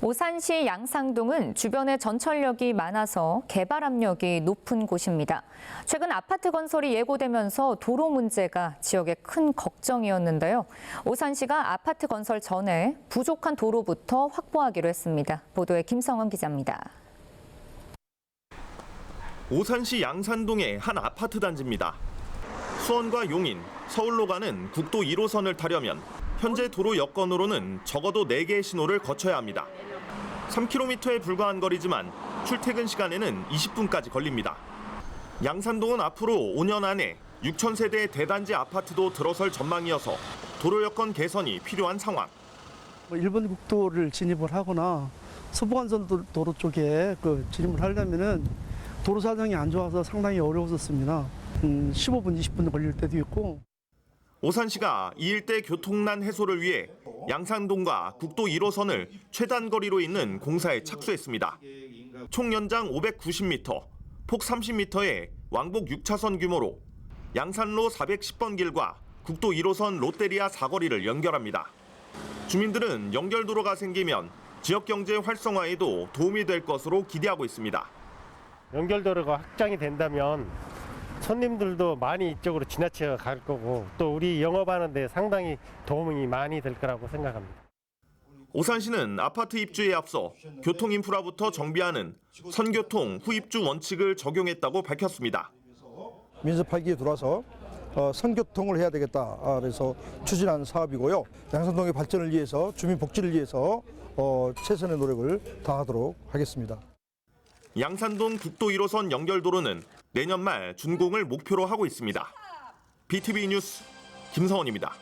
오산시 양상동은 주변에 전철역이 많아서 개발 압력이 높은 곳입니다. 최근 아파트 건설이 예고되면서 도로 문제가 지역의 큰 걱정이었는데요. 오산시가 아파트 건설 전에 부족한 도로부터 확보하기로 했습니다. 보도에 김성원 기자입니다. 오산시 양산동의 한 아파트 단지입니다. 수원과 용인, 서울로 가는 국도 1호선을 타려면 현재 도로 여건으로는 적어도 4개의 신호를 거쳐야 합니다. 3km에 불과한 거리지만 출퇴근 시간에는 20분까지 걸립니다. 양산동은 앞으로 5년 안에 6천 세대의 대단지 아파트도 들어설 전망이어서 도로 여건 개선이 필요한 상황. 뭐 일본 국도를 진입을 하거나 서부간선 도- 도로 쪽에 그 진입을 하려면은 도로 사정이 안 좋아서 상당히 어려웠었습니다. 음, 15분, 20분 걸릴 때도 있고 오산시가 이 일대 교통난 해소를 위해 양산동과 국도 1호선을 최단 거리로 잇는 공사에 착수했습니다. 총 연장 590m, 폭 30m의 왕복 6차선 규모로 양산로 410번 길과 국도 1호선 롯데리아 사거리를 연결합니다. 주민들은 연결도로가 생기면 지역 경제 활성화에도 도움이 될 것으로 기대하고 있습니다. 연결도로가 확장이 된다면 손님들도 많이 이쪽으로 지나쳐 갈 거고 또 우리 영업하는데 상당히 도움이 많이 될 거라고 생각합니다. 오산시는 아파트 입주에 앞서 교통 인프라부터 정비하는 선교통 후입주 원칙을 적용했다고 밝혔습니다. 민습하기에 들어와서 어, 선교통을 해야 되겠다. 아, 그래서 추진한 사업이고요. 양산동의 발전을 위해서 주민 복지를 위해서 어, 최선의 노력을 다하도록 하겠습니다. 양산동 국도 1호선 연결도로는 내년 말 준공을 목표로 하고 있습니다. BTV 뉴스 김성원입니다.